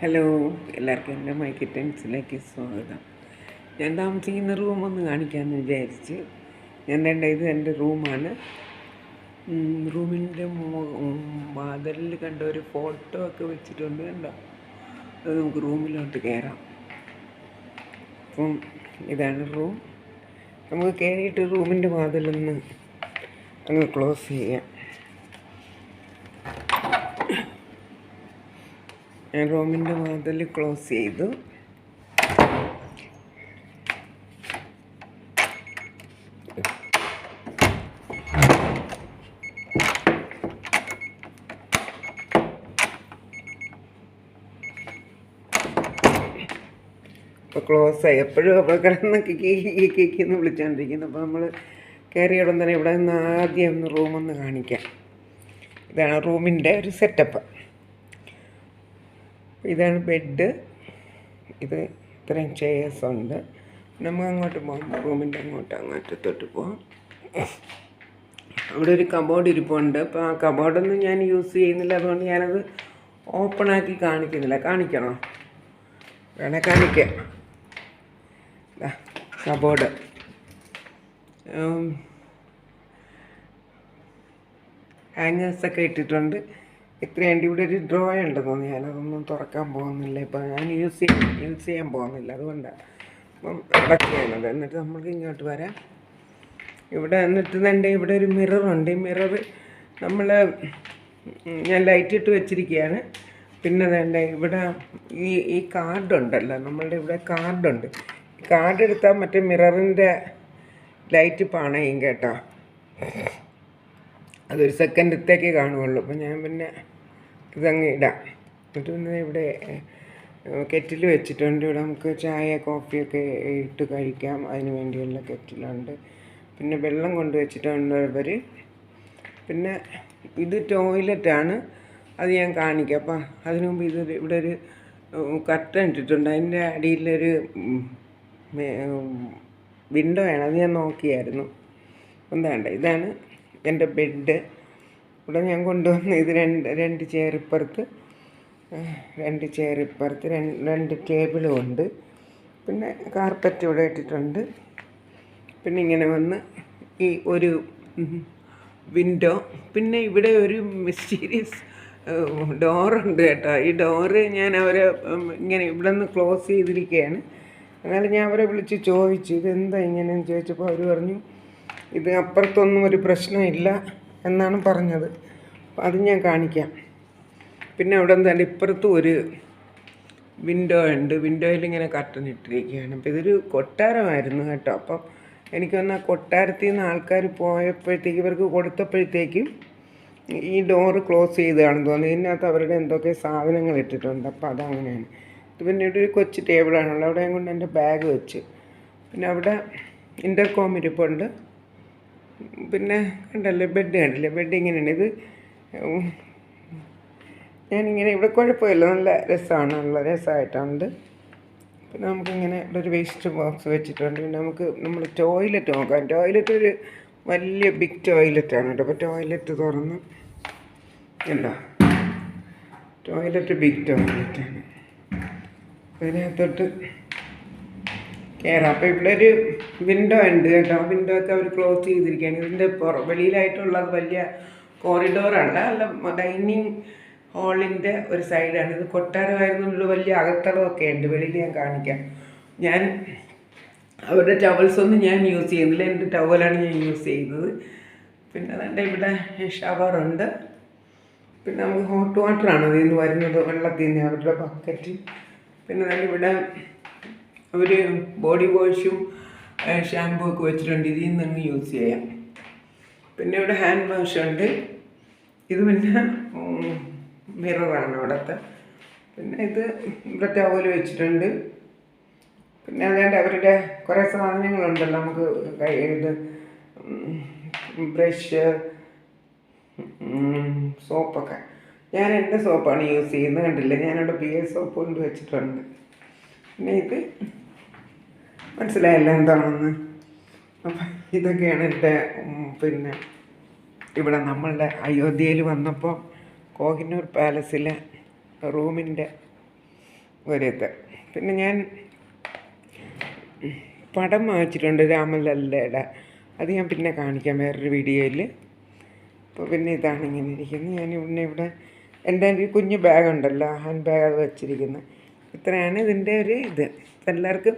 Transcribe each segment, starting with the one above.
Hello എല്ലാവർക്കും എന്റെ my കിറ്റൻസിലേക്ക് സ്വാഗതം. ഞാൻ താമസിക്കുന്ന റൂം ഒന്ന് കാണിക്കാമെന്ന് വിചാരിച്ച് ഞാൻ വേണ്ട ഇത് എന്റെ റൂമാണ് റൂമിന്റെ വാതിലിൽ കണ്ട ഒരു ഫോട്ടോ ഒക്കെ വെച്ചിട്ടുണ്ട് കണ്ടോ? അത് നമുക്ക് റൂമിലോട്ട് കയറാം അപ്പം ഇതാണ് റൂം നമുക്ക് കയറിയിട്ട് റൂമിന്റെ വാതിലൊന്ന് അങ്ങ് ക്ലോസ് ചെയ്യാം. റൂമിന്റെ വാതിൽ ക്ലോസ് ചെയ്തു. ഇപ്പോൾ ക്ലോസ് ആയി. എപ്പോഴും അപ്പോൾ കിക്കി എന്ന് വിളിച്ചുകൊണ്ടിരിക്കുന്നു അപ്പോൾ നമ്മൾ കയറിയ ഉടൻ തന്നെ ഇവിടെ നിന്ന് ആദ്യം ഒന്ന് റൂമൊന്ന് കാണിക്കാം. ഇതാണ് റൂമിന്റെ ഒരു സെറ്റപ്പ്. ഇതാണ് ബെഡ്. ഇത് ഇത്രയും ചെയേഴ്സ് ഉണ്ട്. നമുക്ക് അങ്ങോട്ട് പോകാം റൂമിന്റെ അങ്ങോട്ട് അങ്ങോട്ട് അങ്ങോട്ടത്തോട്ട് പോകാം അവിടെ ഒരു കബോർഡ് ഇരിപ്പുണ്ട്. അപ്പോൾ ആ കബോർഡൊന്നും ഞാൻ യൂസ് ചെയ്യുന്നില്ല. അതുകൊണ്ട് ഞാനത് ഓപ്പണാക്കി കാണിക്കുന്നില്ല. കാണിക്കണോ? വേണേ കാണിക്കാം. കബോർഡ് ഹാങ്ങേഴ്സൊക്കെ ഇട്ടിട്ടുണ്ട്. ഇത്രയുണ്ട് ഇവിടെ ഒരു ഡ്രോ ഉണ്ടെന്ന് തോന്നി ഞാനതൊന്നും തുറക്കാൻ പോകുന്നില്ല. ഇപ്പം ഞാൻ യൂസ് ചെയ്യാൻ യൂസ് ചെയ്യാൻ പോകുന്നില്ല. അതുകൊണ്ടാണ് അപ്പം ചെയ്യണത് എന്നിട്ട് നമ്മൾക്ക് ഇങ്ങോട്ട് വരാം. ഇവിടെ എന്നിട്ട് തന്നെ ഇവിടെ ഒരു മിററുണ്ട് ഈ മിറർ നമ്മൾ ഞാൻ ലൈറ്റ് ഇട്ട് വെച്ചിരിക്കുകയാണ്. പിന്നെ വേണ്ട ഇവിടെ ഈ ഈ കാർഡുണ്ടല്ലോ നമ്മളുടെ ഇവിടെ കാർഡുണ്ട് കാർഡ് എടുത്താൽ മറ്റേ മിററിന്റെ ലൈറ്റ് പാണയും കേട്ടോ. അതൊരു സെക്കൻഡത്തേക്കേ കാണുകയുള്ളൂ. അപ്പം ഞാൻ പിന്നെ ഇതങ്ങ് ഇടാം. എന്നിട്ട് പിന്നെ ഇവിടെ കെറ്റിൽ വെച്ചിട്ടുണ്ട്. ഇവിടെ നമുക്ക് ചായ കോഫിയൊക്കെ ഇട്ട് കഴിക്കാം. അതിന് വേണ്ടിയുള്ള കെറ്റിലുണ്ട്. പിന്നെ വെള്ളം കൊണ്ട് വെച്ചിട്ടുണ്ട് പിന്നെ ഇത് ടോയ്ലറ്റാണ്. അത് ഞാൻ കാണിക്കാം. അപ്പം അതിനു മുമ്പ് ഇത് ഇവിടെ ഒരു കർട്ടൻ ഇട്ടിട്ടുണ്ട്. അതിന്റെ അടിയിലൊരു വിൻഡോ ആണ് അത് ഞാൻ നോക്കിയായിരുന്നു. എന്താണ്ട് ഇതാണ് എന്റെ ബെഡ്. ഇവിടെ ഞാൻ കൊണ്ടുവന്ന് ഇത് രണ്ട് രണ്ട് ചെയർ ഇപ്പുറത്ത്. രണ്ട് ചെയർ ഇപ്പുറത്ത്. രണ്ട് രണ്ട് ടേബിളും ഉണ്ട്. പിന്നെ കാർപ്പറ്റ് ഇവിടെ ഇട്ടിട്ടുണ്ട്. പിന്നെ ഇങ്ങനെ വന്ന് ഈ ഒരു വിൻഡോ പിന്നെ ഇവിടെ ഒരു മിസ്റ്റീരിയസ് ഡോറുണ്ട് കേട്ടോ. ഈ ഡോറ് ഞാൻ അവരെ ഇങ്ങനെ ഇവിടെ നിന്ന് ക്ലോസ് ചെയ്തിരിക്കുകയാണ്. എന്നാലും ഞാൻ അവരെ വിളിച്ച് ചോദിച്ചു ഇതെന്താ ഇങ്ങനെയെന്ന്? ചോദിച്ചപ്പോൾ അവർ പറഞ്ഞു ഇത് അപ്പുറത്തൊന്നും ഒരു പ്രശ്നമില്ല എന്നാണ് പറഞ്ഞത്. അത് ഞാൻ കാണിക്കാം. പിന്നെ അവിടെ എന്താ ഇപ്പുറത്തും ഒരു വിൻഡോ ഉണ്ട്. വിൻഡോയിൽ ഇങ്ങനെ കർട്ടൻ ഇട്ടിരിക്കുകയാണ്. അപ്പോൾ ഇതൊരു കൊട്ടാരമായിരുന്നു കേട്ടോ. അപ്പം എനിക്ക് വന്ന കൊട്ടാരത്തിൽ നിന്ന് ആൾക്കാർ പോയപ്പോഴത്തേക്ക് ഇവർക്ക് കൊടുത്തപ്പോഴത്തേക്കും ഈ ഡോറ് ക്ലോസ് ചെയ്തതാണെന്ന് തോന്നുന്നു. ഇതിനകത്ത് അവരുടെ എന്തൊക്കെ സാധനങ്ങൾ ഇട്ടിട്ടുണ്ട്. അപ്പോൾ അതങ്ങനെയാണ്. ഇത് പിന്നെ ഇവിടെ ഒരു കൊച്ചു ടേബിളാണുള്ളത് അവിടെ കൊണ്ട് എന്റെ ബാഗ് വെച്ച്. പിന്നെ അവിടെ ഇന്റർകോം ഇരിപ്പുണ്ട്. പിന്നെ കണ്ടല്ലേ ബെഡ് കണ്ടില്ലേ ബെഡ് ഇങ്ങനെയാണ്. ഇത് ഞാനിങ്ങനെ ഇവിടെ കുഴപ്പമില്ല നല്ല രസമാണ് നല്ല രസമായിട്ടുണ്ട്. പിന്നെ നമുക്കിങ്ങനെ ഇവിടെ ഒരു വേസ്റ്റ് ബോക്സ് വെച്ചിട്ടുണ്ട്. പിന്നെ നമുക്ക് നമ്മൾ ടോയ്ലറ്റ് നോക്കാം. ടോയ്ലറ്റ് ഒരു വലിയ ബിഗ് ടോയ്ലറ്റാണ് കേട്ടോ. അപ്പോൾ ടോയ്ലറ്റ് തുറന്ന് എന്താ ടോയ്ലറ്റ് ബിഗ് ടോയ്ലറ്റാണ് അതിനകത്തോട്ട് കയറാം അപ്പോൾ ഇവിടെ ഒരു വിൻഡോ ഉണ്ട് കേട്ടോ. വിൻഡോ ഒക്കെ അവർ ക്ലോസ് ചെയ്തിരിക്കുകയാണ്. ഇതിന്റെ പുറ വെളിയിലായിട്ടുള്ളത് വലിയ കോറിഡോറാണ് അല്ല. ഡൈനിങ് ഹാളിന്റെ ഒരു സൈഡാണ് ഇത് കൊട്ടാരമായിരുന്നുള്ള വലിയ അകത്തളമൊക്കെ ഉണ്ട്. വെളിയിൽ ഞാൻ കാണിക്കാം. ഞാൻ അവരുടെ ടവൽസ് ഒന്നും ഞാൻ യൂസ് ചെയ്യുന്നില്ല. എന്റെ ടവലാണ് ഞാൻ യൂസ് ചെയ്യുന്നത്. പിന്നെ അതിന്റെ ഇവിടെ ഷവറുണ്ട് പിന്നെ നമുക്ക് ഹോട്ട് വാട്ടറാണ് അതിൽ നിന്ന് വരുന്നത്. വെള്ളത്തിൽ നിന്ന് അവരുടെ ബക്കറ്റ് പിന്നെ ഇവിടെ അവർ ബോഡി വാഷും ഷാംപൂ ഒക്കെ വെച്ചിട്ടുണ്ട്. ഇതിൽ നിന്ന് യൂസ് ചെയ്യാം. പിന്നെ ഇവിടെ ഹാൻഡ് വാഷ് ഉണ്ട്. ഇത് പിന്നെ മിററാണ് അവിടുത്തെ. പിന്നെ ഇത് ഇവിടെ ടവൽ വെച്ചിട്ടുണ്ട്. പിന്നെ അതുകൊണ്ട് അവരുടെ കുറേ സാധനങ്ങളുണ്ടല്ലോ. നമുക്ക് ഇത് ബ്രഷ് സോപ്പൊക്കെ ഞാൻ എന്റെ സോപ്പാണ് യൂസ് ചെയ്യുന്നത്. കണ്ടില്ല? ഞാനവിടെ ബി എ സോപ്പ് കൊണ്ട് വെച്ചിട്ടുണ്ട്. പിന്നെ ഇത് മനസ്സിലായല്ലോ എന്താണെന്ന്. അപ്പം ഇതൊക്കെയാണ് എന്റെ പിന്നെ ഇവിടെ നമ്മളുടെ അയോധ്യയിൽ വന്നപ്പോൾ കോഹിനൂർ പാലസിലെ റൂമിന്റെ ഒരിത്. പിന്നെ ഞാൻ പടം വാങ്ങിച്ചിട്ടുണ്ട് രാമലല്ലയുടെ അത് ഞാൻ പിന്നെ കാണിക്കാം വേറൊരു വീഡിയോയിൽ. അപ്പോൾ പിന്നെ ഇതാണ് ഇങ്ങനെ ഇരിക്കുന്നത്. ഞാൻ പിന്നെ ഇവിടെ എന്റെ ഒരു കുഞ്ഞു ബാഗ് ഉണ്ടല്ലോ ഹാൻഡ് ബാഗ് അത് വെച്ചിരിക്കുന്നത്. ഇത്രയാണ് ഇതിന്റെ ഒരു ഇത്. എല്ലാവർക്കും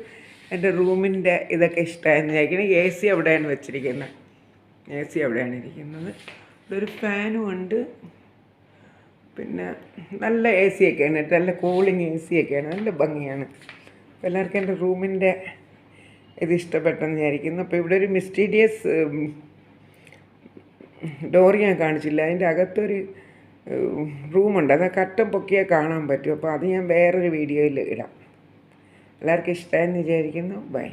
എന്റെ റൂമിന്റെ ഇതൊക്കെ ഇഷ്ടമായിരുന്നു വിചാരിക്കുന്നത് എ സി അവിടെയാണ് വെച്ചിരിക്കുന്നത്. എ സി അവിടെയാണ് ഇരിക്കുന്നത്. ഇതൊരു ഫാനും ഉണ്ട്. പിന്നെ നല്ല എ സി ഒക്കെയാണ്. നല്ല കൂളിങ് എ സി ഒക്കെയാണ്. നല്ല ഭംഗിയാണ്. എല്ലാവർക്കും എന്റെ റൂമിന്റെ ഇത് ഇഷ്ടപ്പെട്ടെന്ന് വിചാരിക്കുന്നു. അപ്പോൾ ഇവിടെ ഒരു മിസ്റ്റീരിയസ് ഡോർ ഞാൻ കാണിച്ചില്ല. അതിന്റെ അകത്തൊരു റൂമുണ്ട്. അത് കട്ടം പൊക്കിയാൽ കാണാൻ പറ്റും. അപ്പോൾ അത് ഞാൻ വേറൊരു വീഡിയോയിൽ ഇടാം. എല്ലാവർക്കും ഇഷ്ടമായെന്ന് വിചാരിക്കുന്നു. ബൈ